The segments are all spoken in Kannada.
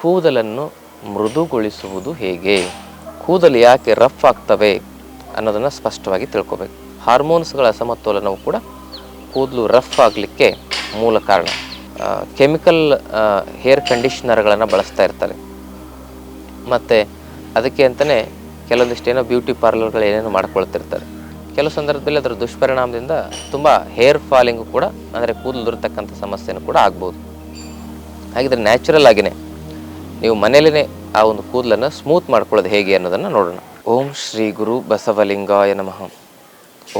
ಕೂದಲನ್ನು ಮೃದುಗೊಳಿಸುವುದು ಹೇಗೆ? ಕೂದಲು ಯಾಕೆ ರಫ್ ಆಗ್ತವೆ ಅನ್ನೋದನ್ನು ಸ್ಪಷ್ಟವಾಗಿ ತಿಳ್ಕೊಬೇಕು. ಹಾರ್ಮೋನ್ಸ್ಗಳ ಅಸಮತೋಲನವು ಕೂಡ ಕೂದಲು ರಫ್ ಆಗಲಿಕ್ಕೆ ಮೂಲ ಕಾರಣ. ಕೆಮಿಕಲ್ ಹೇರ್ ಕಂಡೀಷ್ನರ್ಗಳನ್ನು ಬಳಸ್ತಾ ಇರ್ತಾರೆ. ಮತ್ತು ಅದಕ್ಕೆ ಅಂತಲೇ ಕೆಲವೊಂದಿಷ್ಟು ಏನೋ ಬ್ಯೂಟಿ ಪಾರ್ಲರ್ಗಳು ಏನೇನೋ ಮಾಡ್ಕೊಳ್ತಿರ್ತಾರೆ. ಕೆಲವು ಸಂದರ್ಭದಲ್ಲಿ ಅದರ ದುಷ್ಪರಿಣಾಮದಿಂದ ತುಂಬ ಹೇರ್ ಫಾಲಿಂಗು ಕೂಡ, ಅಂದರೆ ಕೂದಲು ದೊರೆತಕ್ಕಂಥ ಸಮಸ್ಯೆನೂ ಕೂಡ ಆಗ್ಬೋದು. ಹಾಗಿದ್ರೆ ನ್ಯಾಚುರಲ್ ಆಗಿನೇ ನೀವು ಮನೇಲೇ ಆ ಒಂದು ಕೂದಲನ್ನು ಸ್ಮೂತ್ ಮಾಡ್ಕೊಳ್ಳೋದು ಹೇಗೆ ಅನ್ನೋದನ್ನು ನೋಡೋಣ. ಓಂ ಶ್ರೀ ಗುರು ಬಸವಲಿಂಗಾಯ ನಮಃ.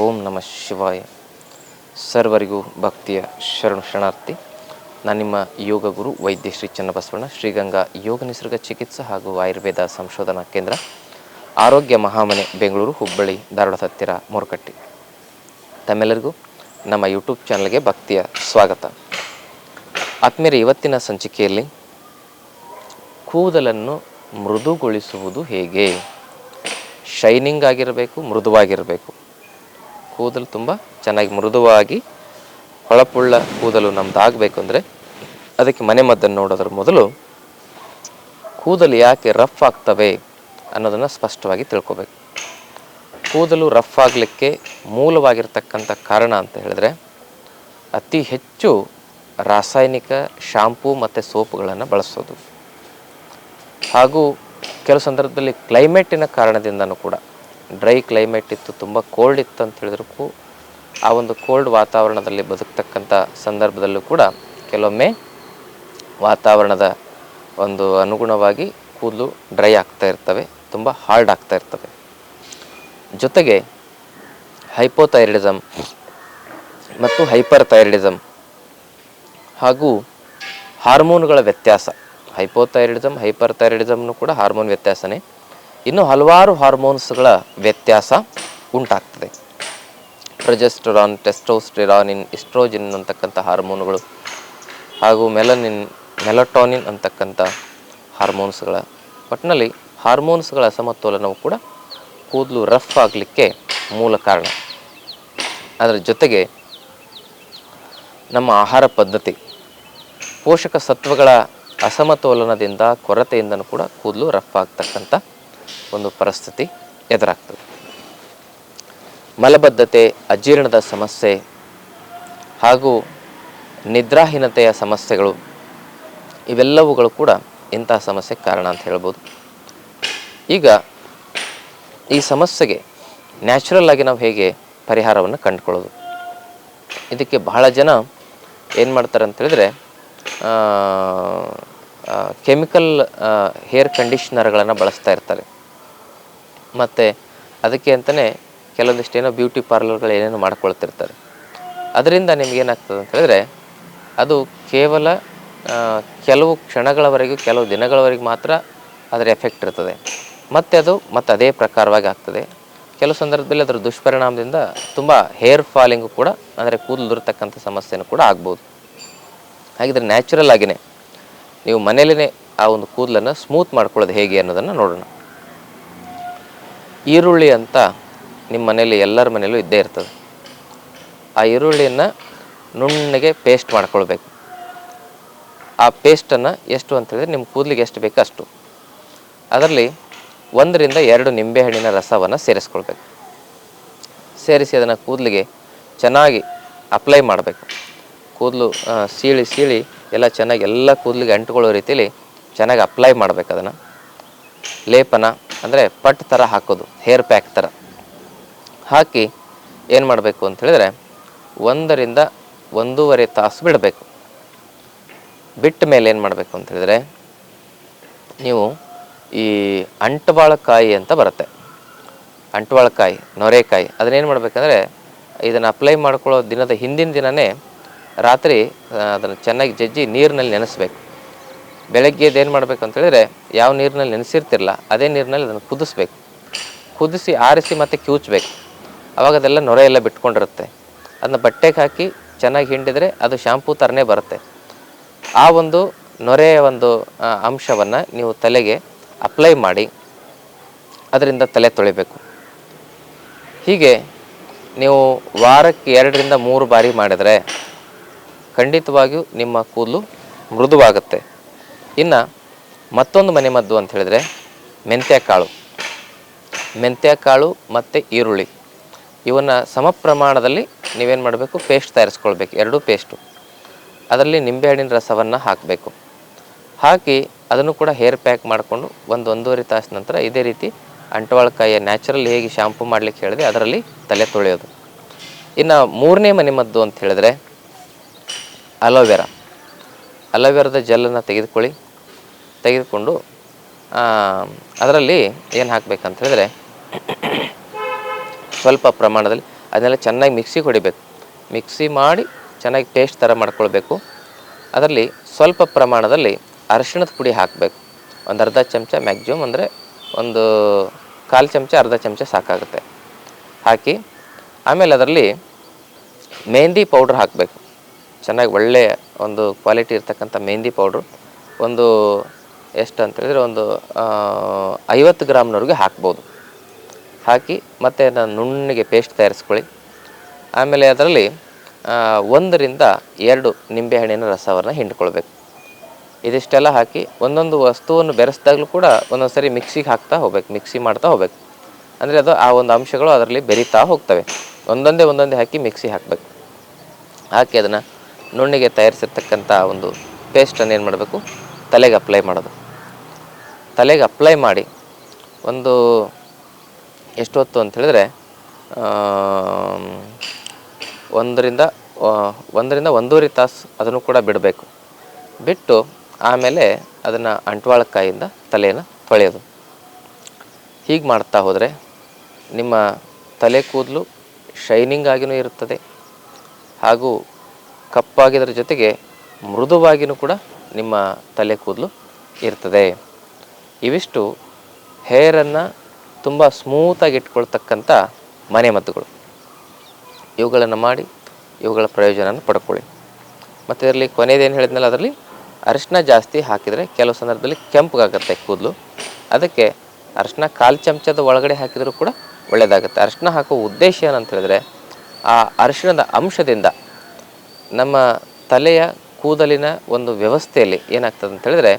ಓಂ ನಮಃ ಶಿವಾಯ. ಸರ್ವರಿಗೂ ಭಕ್ತಿಯ ಶರಣು ಶರಣಾರ್ಥಿ. ನಾನು ನಿಮ್ಮ ಯೋಗ ಗುರು ವೈದ್ಯ ಶ್ರೀ ಚನ್ನಬಸವಣ್ಣ, ಶ್ರೀಗಂಗಾ ಯೋಗ ನಿಸರ್ಗ ಚಿಕಿತ್ಸಾ ಹಾಗೂ ಆಯುರ್ವೇದ ಸಂಶೋಧನಾ ಕೇಂದ್ರ, ಆರೋಗ್ಯ ಮಹಾಮನೆ, ಬೆಂಗಳೂರು, ಹುಬ್ಬಳ್ಳಿ, ಧಾರವಾಡ, ಹತ್ತಿರ, ಮೂರ್ಕಟ್ಟಿ. ತಮ್ಮೆಲ್ಲರಿಗೂ ನಮ್ಮ ಯೂಟ್ಯೂಬ್ ಚಾನಲ್ಗೆ ಭಕ್ತಿಯ ಸ್ವಾಗತ. ಆತ್ಮೀಯರ, ಇವತ್ತಿನ ಸಂಚಿಕೆಯಲ್ಲಿ ಕೂದಲನ್ನು ಮೃದುಗೊಳಿಸುವುದು ಹೇಗೆ? ಶೈನಿಂಗ್ ಆಗಿರಬೇಕು, ಮೃದುವಾಗಿರಬೇಕು. ಕೂದಲು ತುಂಬ ಚೆನ್ನಾಗಿ ಮೃದುವಾಗಿ ಹೊಳಪುಳ್ಳ ಕೂದಲು ನಮ್ದು ಆಗಬೇಕು ಅಂದರೆ ಅದಕ್ಕೆ ಮನೆ ಮದ್ದನ್ನು ನೋಡೋದ್ರ ಮೊದಲು ಕೂದಲು ಯಾಕೆ ರಫ್ ಆಗ್ತವೆ ಅನ್ನೋದನ್ನು ಸ್ಪಷ್ಟವಾಗಿ ತಿಳ್ಕೊಬೇಕು. ಕೂದಲು ರಫ್ ಆಗಲಿಕ್ಕೆ ಮೂಲವಾಗಿರ್ತಕ್ಕಂಥ ಕಾರಣ ಅಂತ ಹೇಳಿದ್ರೆ ಅತಿ ಹೆಚ್ಚು ರಾಸಾಯನಿಕ ಶಾಂಪೂ ಮತ್ತು ಸೋಪುಗಳನ್ನು ಬಳಸೋದು. ಹಾಗೂ ಕೆಲವು ಸಂದರ್ಭದಲ್ಲಿ ಕ್ಲೈಮೇಟಿನ ಕಾರಣದಿಂದನೂ ಕೂಡ. ಡ್ರೈ ಕ್ಲೈಮೇಟ್ ಇತ್ತು, ತುಂಬ ಕೋಲ್ಡ್ ಇತ್ತು ಅಂತ ಹೇಳಿದ್ರೂ ಆ ಒಂದು ಕೋಲ್ಡ್ ವಾತಾವರಣದಲ್ಲಿ ಬದುಕ್ತಕ್ಕಂಥ ಸಂದರ್ಭದಲ್ಲೂ ಕೂಡ ಕೆಲವೊಮ್ಮೆ ವಾತಾವರಣದ ಒಂದು ಅನುಗುಣವಾಗಿ ಕೂದಲು ಡ್ರೈ ಆಗ್ತಾ ಇರ್ತವೆ, ತುಂಬ ಹಾರ್ಡ್ ಆಗ್ತಾ ಇರ್ತವೆ. ಜೊತೆಗೆ ಹೈಪೋಥೈರಿಡಿಸಮ್ ಮತ್ತು ಹೈಪರ್ ಥೈರಿಡಿಸಮ್ ಹಾಗೂ ಹಾರ್ಮೋನ್ಗಳ ವ್ಯತ್ಯಾಸ. ಹೈಪೋಥೈರಿಡಿಸಮ್ ಹೈಪರ್ ಥೈರಿಡಿಸಮ್ನು ಕೂಡ ಹಾರ್ಮೋನ್ ವ್ಯತ್ಯಾಸನೇ. ಇನ್ನು ಹಲವಾರು ಹಾರ್ಮೋನ್ಸ್ಗಳ ವ್ಯತ್ಯಾಸ ಉಂಟಾಗ್ತದೆ. ಪ್ರೊಜೆಸ್ಟರಾನ್ ಟೆಸ್ಟೋಸ್ಟಿರಾನಿನ್ ಇಸ್ಟ್ರೋಜಿನ್ ಅಂತಕ್ಕಂಥ ಹಾರ್ಮೋನುಗಳು ಹಾಗೂ ಮೆಲನಿನ್ ಮೆಲಟೋನಿನ್ ಅಂತಕ್ಕಂಥ ಹಾರ್ಮೋನ್ಸ್ಗಳ ಒಟ್ಟಿನಲ್ಲಿ ಹಾರ್ಮೋನ್ಸ್ಗಳ ಅಸಮತೋಲನವು ಕೂಡ ಕೂದಲು ರಫ್ ಆಗಲಿಕ್ಕೆ ಮೂಲ ಕಾರಣ. ಅದರ ಜೊತೆಗೆ ನಮ್ಮ ಆಹಾರ ಪದ್ಧತಿ, ಪೋಷಕ ಸತ್ವಗಳ ಅಸಮತೋಲನದಿಂದ ಕೊರತೆಯಿಂದನೂ ಕೂಡ ಕೂದಲು ರಫ್ ಆಗ್ತಕ್ಕಂಥ ಒಂದು ಪರಿಸ್ಥಿತಿ ಎದುರಾಗ್ತದೆ. ಮಲಬದ್ಧತೆ, ಅಜೀರ್ಣದ ಸಮಸ್ಯೆ ಹಾಗೂ ನಿದ್ರಾಹೀನತೆಯ ಸಮಸ್ಯೆಗಳು ಇವೆಲ್ಲವುಗಳು ಕೂಡ ಇಂತಹ ಸಮಸ್ಯೆಗೆ ಕಾರಣ ಅಂತ ಹೇಳ್ಬೋದು. ಈಗ ಈ ಸಮಸ್ಯೆಗೆ ನ್ಯಾಚುರಲ್ ಆಗಿ ನಾವು ಹೇಗೆ ಪರಿಹಾರವನ್ನು ಕಂಡುಕೊಳ್ಳೋದು? ಇದಕ್ಕೆ ಬಹಳ ಜನ ಏನು ಮಾಡ್ತಾರೆ ಅಂತ ಹೇಳಿದ್ರೆ ಕೆಮಿಕಲ್ ಹೇರ್ ಕಂಡೀಷ್ನರ್ಗಳನ್ನು ಬಳಸ್ತಾ ಇರ್ತಾರೆ. ಮತ್ತು ಅದಕ್ಕೆ ಅಂತಲೇ ಕೆಲವೊಂದಿಷ್ಟು ಏನೋ ಬ್ಯೂಟಿ ಪಾರ್ಲರ್ಗಳು ಏನೇನು ಮಾಡ್ಕೊಳ್ತಿರ್ತಾರೆ. ಅದರಿಂದ ನಿಮಗೇನಾಗ್ತದೆ ಅಂತ ಹೇಳಿದ್ರೆ, ಅದು ಕೇವಲ ಕೆಲವು ಕ್ಷಣಗಳವರೆಗೂ, ಕೆಲವು ದಿನಗಳವರೆಗೆ ಮಾತ್ರ ಅದರ ಎಫೆಕ್ಟ್ ಇರ್ತದೆ. ಮತ್ತು ಅದು, ಮತ್ತು ಅದೇ ಪ್ರಕಾರವಾಗಿ ಆಗ್ತದೆ. ಕೆಲವು ಸಂದರ್ಭದಲ್ಲಿ ಅದರ ದುಷ್ಪರಿಣಾಮದಿಂದ ತುಂಬ ಹೇರ್ ಫಾಲಿಂಗು ಕೂಡ, ಅಂದರೆ ಕೂದಲು ದೊರತಕ್ಕಂಥ ಸಮಸ್ಯೆನೂ ಕೂಡ ಆಗ್ಬೋದು. ಹಾಗಿದ್ರೆ ನ್ಯಾಚುರಲ್ ಆಗಿನೇ ನೀವು ಮನೇಲೇ ಆ ಒಂದು ಕೂದಲನ್ನು ಸ್ಮೂತ್ ಮಾಡ್ಕೊಳ್ಳೋದು ಹೇಗೆ ಅನ್ನೋದನ್ನು ನೋಡೋಣ. ಈರುಳ್ಳಿ ಅಂತ ನಿಮ್ಮ ಮನೇಲಿ ಎಲ್ಲರ ಮನೆಯಲ್ಲೂ ಇದ್ದೇ ಇರ್ತದೆ. ಆ ಈರುಳ್ಳಿಯನ್ನು ನುಣ್ಣಗೆ ಪೇಸ್ಟ್ ಮಾಡ್ಕೊಳ್ಬೇಕು. ಆ ಪೇಸ್ಟನ್ನು ಎಷ್ಟು ಅಂತ ಹೇಳಿದ್ರೆ ನಿಮ್ಮ ಕೂದಲಿಗೆ ಎಷ್ಟು ಬೇಕೋ ಅಷ್ಟು. ಅದರಲ್ಲಿ ಒಂದರಿಂದ ಎರಡು ನಿಂಬೆಹಣ್ಣಿನ ರಸವನ್ನು ಸೇರಿಸ್ಕೊಳ್ಬೇಕು. ಸೇರಿಸಿ ಅದನ್ನು ಕೂದಲಿಗೆ ಚೆನ್ನಾಗಿ ಅಪ್ಲೈ ಮಾಡಬೇಕು. ಕೂದಲು ಸೀಳಿ ಸೀಳಿ ಎಲ್ಲ ಚೆನ್ನಾಗಿ ಎಲ್ಲ ಕೂದಲಿಗೆ ಅಂಟ್ಕೊಳ್ಳೋ ರೀತಿಯಲ್ಲಿ ಚೆನ್ನಾಗಿ ಅಪ್ಲೈ ಮಾಡಬೇಕು ಅದನ್ನು. ಲೇಪನ ಅಂದರೆ ಪಟ್ ಥರ ಹಾಕೋದು ಹೇರ್ ಪ್ಯಾಕ್ ಥರ ಹಾಕಿ ಏನು ಮಾಡಬೇಕು ಅಂತ ಹೇಳಿದ್ರೆ ಒಂದರಿಂದ ಒಂದೂವರೆ ತಾಸು ಬಿಡಬೇಕು. ಬಿಟ್ಟ ಮೇಲೆ ಏನು ಮಾಡಬೇಕು ಅಂತ ಹೇಳಿದ್ರೆ ನೀವು ಈ ಅಂಟುವಾಳಕಾಯಿ ಅಂತ ಬರುತ್ತೆ. ಅಂಟುವಾಳಕಾಯಿ ನೊರೆಕಾಯಿ ಅದನ್ನೇನು ಮಾಡಬೇಕಂದ್ರೆ ಇದನ್ನು ಅಪ್ಲೈ ಮಾಡ್ಕೊಳ್ಳೋ ದಿನದ ಹಿಂದಿನ ದಿನವೇ ರಾತ್ರಿ ಅದನ್ನು ಚೆನ್ನಾಗಿ ಜಜ್ಜಿ ನೀರಿನಲ್ಲಿ ನೆನೆಸ್ಬೇಕು. ಬೆಳಗ್ಗೆ ಏನು ಮಾಡಬೇಕು ಅಂತ ಹೇಳಿದ್ರೆ, ಯಾವ ನೀರಿನಲ್ಲಿ ನೆನೆಸಿರ್ತಿರಲ್ಲ ಅದೇ ನೀರಿನಲ್ಲಿ ಅದನ್ನು ಕುದಿಸ್ಬೇಕು. ಕುದಿಸಿ ಆರಿಸಿ ಮತ್ತೆ ಕಿವುಚ್ಬೇಕು ಅವಾಗ ಅದೆಲ್ಲ ನೊರೆ ಎಲ್ಲ ಬಿಟ್ಕೊಂಡಿರುತ್ತೆ. ಅದನ್ನ ಬಟ್ಟೆಗೆ ಹಾಕಿ ಚೆನ್ನಾಗಿ ಹಿಂಡಿದರೆ ಅದು ಶಾಂಪೂ ಥರನೇ ಬರುತ್ತೆ. ಆ ಒಂದು ನೊರೆಯ ಒಂದು ಅಂಶವನ್ನು ನೀವು ತಲೆಗೆ ಅಪ್ಲೈ ಮಾಡಿ, ಅದರಿಂದ ತಲೆ ತೊಳಿಬೇಕು. ಹೀಗೆ ನೀವು ವಾರಕ್ಕೆ ಎರಡರಿಂದ ಮೂರು ಬಾರಿ ಮಾಡಿದರೆ ಖಂಡಿತವಾಗಿಯೂ ನಿಮ್ಮ ಕೂದಲು ಮೃದುವಾಗುತ್ತೆ. ಇನ್ನು ಮತ್ತೊಂದು ಮನೆಮದ್ದು ಅಂತ ಹೇಳಿದರೆ ಮೆಂತ್ಯ ಕಾಳು. ಮೆಂತ್ಯ ಕಾಳು ಮತ್ತು ಈರುಳ್ಳಿ. ಇವನ್ನು ಸಮ ಪ್ರಮಾಣದಲ್ಲಿ ನೀವೇನು ಮಾಡಬೇಕು? ಪೇಸ್ಟ್ ತಯಾರಿಸ್ಕೊಳ್ಬೇಕು. ಎರಡೂ ಪೇಸ್ಟು. ಅದರಲ್ಲಿ ನಿಂಬೆಹಣ್ಣಿನ ರಸವನ್ನು ಹಾಕಬೇಕು. ಹಾಕಿ ಅದನ್ನು ಕೂಡ ಹೇರ್ ಪ್ಯಾಕ್ ಮಾಡಿಕೊಂಡು ಒಂದು ಒಂದೂವರೆ ತಾಸು ನಂತರ ಇದೇ ರೀತಿ ಅಂಟವಾಳಕಾಯಿಯ ನ್ಯಾಚುರಲ್ ಹೇಗೆ ಶಾಂಪು ಮಾಡಲಿಕ್ಕೆ ಹೇಳಿದೆ ಅದರಲ್ಲಿ ತಲೆ ತೊಳೆಯೋದು. ಇನ್ನು ಮೂರನೇ ಮನೆಮದ್ದು ಅಂತ ಹೇಳಿದ್ರೆ ಅಲೋವೆರಾ ಅಲೋವೆರಾದ ಜೆಲ್ಲನ್ನು ತೆಗೆದುಕೊಳ್ಳಿ. ತೆಗೆದುಕೊಂಡು ಅದರಲ್ಲಿ ಏನು ಹಾಕಬೇಕಂತ ಹೇಳಿದ್ರೆ, ಸ್ವಲ್ಪ ಪ್ರಮಾಣದಲ್ಲಿ ಅದನ್ನೆಲ್ಲ ಚೆನ್ನಾಗಿ ಮಿಕ್ಸಿ ಹೊಡಿಬೇಕು. ಮಿಕ್ಸಿ ಮಾಡಿ ಚೆನ್ನಾಗಿ ಟೇಸ್ಟ್ ಥರ ಮಾಡ್ಕೊಳ್ಬೇಕು. ಅದರಲ್ಲಿ ಸ್ವಲ್ಪ ಪ್ರಮಾಣದಲ್ಲಿ ಅರಿಶಿಣದ ಪುಡಿ ಹಾಕಬೇಕು. ಒಂದು ಅರ್ಧ ಚಮಚ ಮ್ಯಾಕ್ಸಿಮಮ್ ಅಂದರೆ ಒಂದು ಕಾಲು ಚಮಚ, ಅರ್ಧ ಚಮಚ ಸಾಕಾಗುತ್ತೆ. ಹಾಕಿ, ಆಮೇಲೆ ಅದರಲ್ಲಿ ಮೆಹಂದಿ ಪೌಡ್ರ್ ಹಾಕಬೇಕು. ಚೆನ್ನಾಗಿ ಒಳ್ಳೆಯ ಒಂದು ಕ್ವಾಲಿಟಿ ಇರ್ತಕ್ಕಂಥ ಮೆಹಂದಿ ಪೌಡ್ರು ಒಂದು ಎಷ್ಟು ಅಂತ ಹೇಳಿದ್ರೆ ಒಂದು ಐವತ್ತು ಗ್ರಾಮ್ನವ್ರಿಗೆ ಹಾಕ್ಬೋದು. ಹಾಕಿ ಮತ್ತು ಅದನ್ನ ನುಣ್ಣಗೆ ಪೇಸ್ಟ್ ತಯಾರಿಸ್ಕೊಳ್ಳಿ. ಆಮೇಲೆ ಅದರಲ್ಲಿ ಒಂದರಿಂದ ಎರಡು ನಿಂಬೆಹಣ್ಣಿನ ರಸವನ್ನು ಹಿಂಡ್ಕೊಳ್ಬೇಕು. ಇದಿಷ್ಟೆಲ್ಲ ಹಾಕಿ ಒಂದೊಂದು ವಸ್ತುವನ್ನು ಬೆರೆಸಿದಾಗಲೂ ಕೂಡ ಒಂದೊಂದು ಸರಿ ಮಿಕ್ಸಿಗೆ ಹಾಕ್ತಾ ಹೋಗ್ಬೇಕು ಮಿಕ್ಸಿ ಮಾಡ್ತಾ ಹೋಗ್ಬೇಕು. ಅಂದರೆ ಅದು ಆ ಒಂದು ಅಂಶಗಳು ಅದರಲ್ಲಿ ಬೆರಿತಾ ಹೋಗ್ತವೆ. ಒಂದೊಂದೇ ಒಂದೊಂದೇ ಹಾಕಿ ಮಿಕ್ಸಿ ಹಾಕಬೇಕು. ಹಾಕಿ ಅದನ್ನು ನುಣ್ಣಿಗೆ ತಯಾರಿಸಿರ್ತಕ್ಕಂಥ ಒಂದು ಪೇಸ್ಟನ್ನು ಏನು ಮಾಡಬೇಕು? ತಲೆಗೆ ಅಪ್ಲೈ ಮಾಡೋದು. ತಲೆಗೆ ಅಪ್ಲೈ ಮಾಡಿ ಒಂದು ಎಷ್ಟೊತ್ತು ಅಂತ ಹೇಳಿದ್ರೆ ಒಂದರಿಂದ ಒಂದರಿಂದ ಒಂದೂವರೆ ತಾಸು ಅದನ್ನು ಕೂಡ ಬಿಡಬೇಕು. ಬಿಟ್ಟು ಆಮೇಲೆ ಅದನ್ನು ಅಂಟ್ವಾಳಕಾಯಿಂದ ತಲೆಯನ್ನು ತೊಳೆಯೋದು. ಹೀಗೆ ಮಾಡ್ತಾ ಹೋದರೆ ನಿಮ್ಮ ತಲೆ ಕೂದಲು ಶೈನಿಂಗ್ ಆಗಿಯೂ ಇರುತ್ತದೆ. ಹಾಗೂ ಕಪ್ಪಾಗಿದ್ರ ಜೊತೆಗೆ ಮೃದುವಾಗಿಯೂ ಕೂಡ ನಿಮ್ಮ ತಲೆ ಕೂದಲು ಇರ್ತದೆ. ಇವಿಷ್ಟು ಹೇರನ್ನು ತುಂಬ ಸ್ಮೂತಾಗಿ ಇಟ್ಕೊಳ್ತಕ್ಕಂಥ ಮನೆಮದ್ದುಗಳು ಇವುಗಳನ್ನು ಮಾಡಿ ಇವುಗಳ ಪ್ರಯೋಜನವನ್ನು ಪಡ್ಕೊಳ್ಳಿ. ಮತ್ತು ಇದರಲ್ಲಿ ಕೊನೆಯದೇನು ಹೇಳಿದ್ನಲ್ಲ, ಅದರಲ್ಲಿ ಅರಿಶಿನ ಜಾಸ್ತಿ ಹಾಕಿದರೆ ಕೆಲವು ಸಂದರ್ಭದಲ್ಲಿ ಕೆಂಪಗಾಗುತ್ತೆ ಕೂದಲು. ಅದಕ್ಕೆ ಅರಿಶಿನ ಕಾಲು ಚಮಚದ ಒಳಗಡೆ ಹಾಕಿದರೂ ಕೂಡ ಒಳ್ಳೆಯದಾಗುತ್ತೆ. ಅರಿಶಿನ ಹಾಕೋ ಉದ್ದೇಶ ಏನಂತ ಹೇಳಿದ್ರೆ, ಆ ಅರಿಶಿಣದ ಅಂಶದಿಂದ ನಮ್ಮ ತಲೆಯ ಕೂದಲಿನ ಒಂದು ವ್ಯವಸ್ಥೆಯಲ್ಲಿ ಏನಾಗ್ತದೆ ಅಂತ ಹೇಳಿದ್ರೆ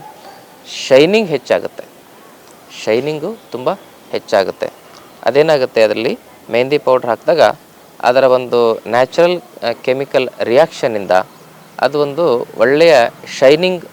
ಶೈನಿಂಗ್ ಹೆಚ್ಚಾಗುತ್ತೆ. ಶೈನಿಂಗು ತುಂಬ ಹೆಚ್ಚಾಗುತ್ತೆ. ಅದೇನಾಗುತ್ತೆ ಅದರಲ್ಲಿ? ಮೆಹಂದಿ ಪೌಡ್ರ್ ಹಾಕಿದಾಗ ಅದರ ಒಂದು ನ್ಯಾಚುರಲ್ ಕೆಮಿಕಲ್ ರಿಯಾಕ್ಷನ್ನಿಂದ ಅದು ಒಂದು ಒಳ್ಳೆಯ ಶೈನಿಂಗ್